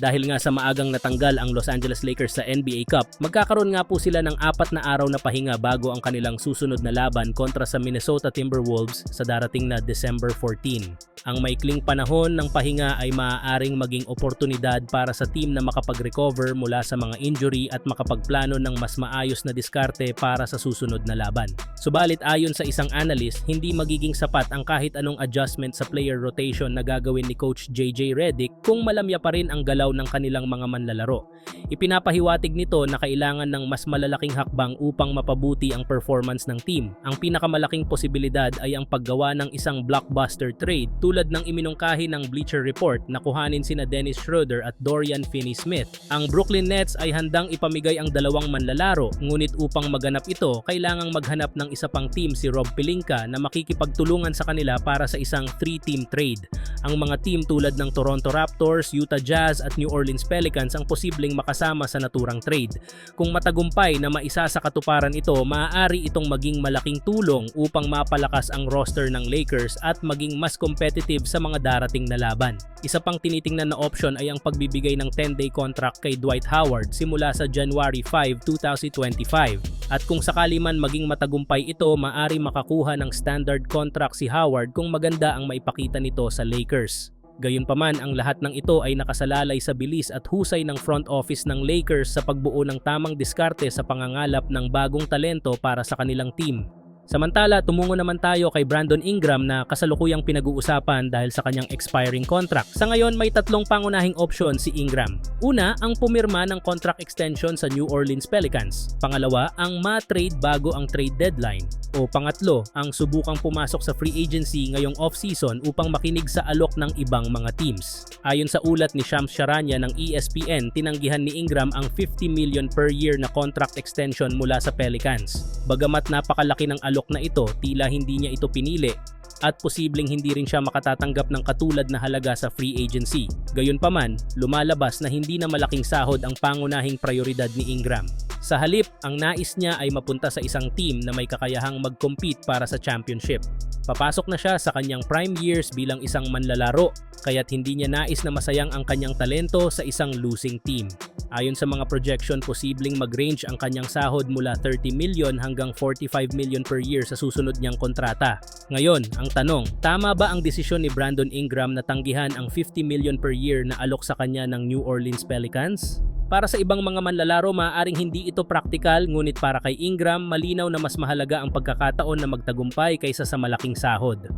Dahil nga sa maagang natanggal ang Los Angeles Lakers sa NBA Cup, magkakaroon nga po sila ng apat na araw na pahinga bago ang kanilang susunod na laban kontra sa Minnesota Timberwolves sa darating na December 14. Ang maikling panahon ng pahinga ay maaaring maging oportunidad para sa team na makapag-recover mula sa mga injury at makapagplano ng mas maayos na diskarte para sa susunod na laban. Subalit ayon sa isang analyst, hindi magiging sapat ang kahit anong adjustment sa player rotation na gagawin ni Coach JJ Redick kung malamya pa rin ang galaw ng kanilang mga manlalaro. Ipinapahiwatig nito na kailangan ng mas malalaking hakbang upang mapabuti ang performance ng team. Ang pinakamalaking posibilidad ay ang paggawa ng isang blockbuster trade tulad ng iminungkahi ng Bleacher Report na kuhanin sina Dennis Schroeder at Dorian Finney-Smith. Ang Brooklyn Nets ay handang ipamigay ang dalawang manlalaro ngunit upang maganap ito, kailangang maghanap ng isa pang team si Rob Pelinka na makikipagtulungan sa kanila para sa isang three-team trade. Ang mga team tulad ng Toronto Raptors, Utah Jazz at New Orleans Pelicans ang posibleng makasama sa naturang trade. Kung matagumpay na maisa sa katuparan ito, maaari itong maging malaking tulong upang mapalakas ang roster ng Lakers at maging mas competitive sa mga darating na laban. Isa pang tinitingnan na option ay ang pagbibigay ng 10-day contract kay Dwight Howard simula sa January 5, 2025. At kung sakali man maging matagumpay ito, maari makakuha ng standard contract si Howard kung maganda ang maipakita nito sa Lakers. Gayunpaman, ang lahat ng ito ay nakasalalay sa bilis at husay ng front office ng Lakers sa pagbuo ng tamang diskarte sa pangangalap ng bagong talento para sa kanilang team. Samantala, tumungo naman tayo kay Brandon Ingram na kasalukuyang pinag-uusapan dahil sa kanyang expiring contract. Sa ngayon, may tatlong pangunahing option si Ingram. Una, ang pumirma ng contract extension sa New Orleans Pelicans. Pangalawa, ang ma-trade bago ang trade deadline. O pangatlo, ang subukang pumasok sa free agency ngayong off-season upang makinig sa alok ng ibang mga teams. Ayon sa ulat ni Shams Charania ng ESPN, tinanggihan ni Ingram ang 50 million per year na contract extension mula sa Pelicans. Bagamat napakalaki ng alok na ito, tila hindi niya ito pinili at posibleng hindi rin siya makatatanggap ng katulad na halaga sa free agency. Gayunpaman, lumalabas na hindi na malaking sahod ang pangunahing prioridad ni Ingram. Sa halip, ang nais niya ay mapunta sa isang team na may kakayahang mag-compete para sa championship. Papasok na siya sa kanyang prime years bilang isang manlalaro, kaya't hindi niya nais na masayang ang kanyang talento sa isang losing team. Ayon sa mga projection, posibleng mag-range ang kanyang sahod mula 30 million hanggang 45 million per year sa susunod niyang kontrata. Ngayon, ang tanong, tama ba ang desisyon ni Brandon Ingram na tanggihan ang 50 million per year na alok sa kanya ng New Orleans Pelicans? Para sa ibang mga manlalaro, maaaring hindi ito praktikal ngunit para kay Ingram, malinaw na mas mahalaga ang pagkakataon na magtagumpay kaysa sa malaking sahod.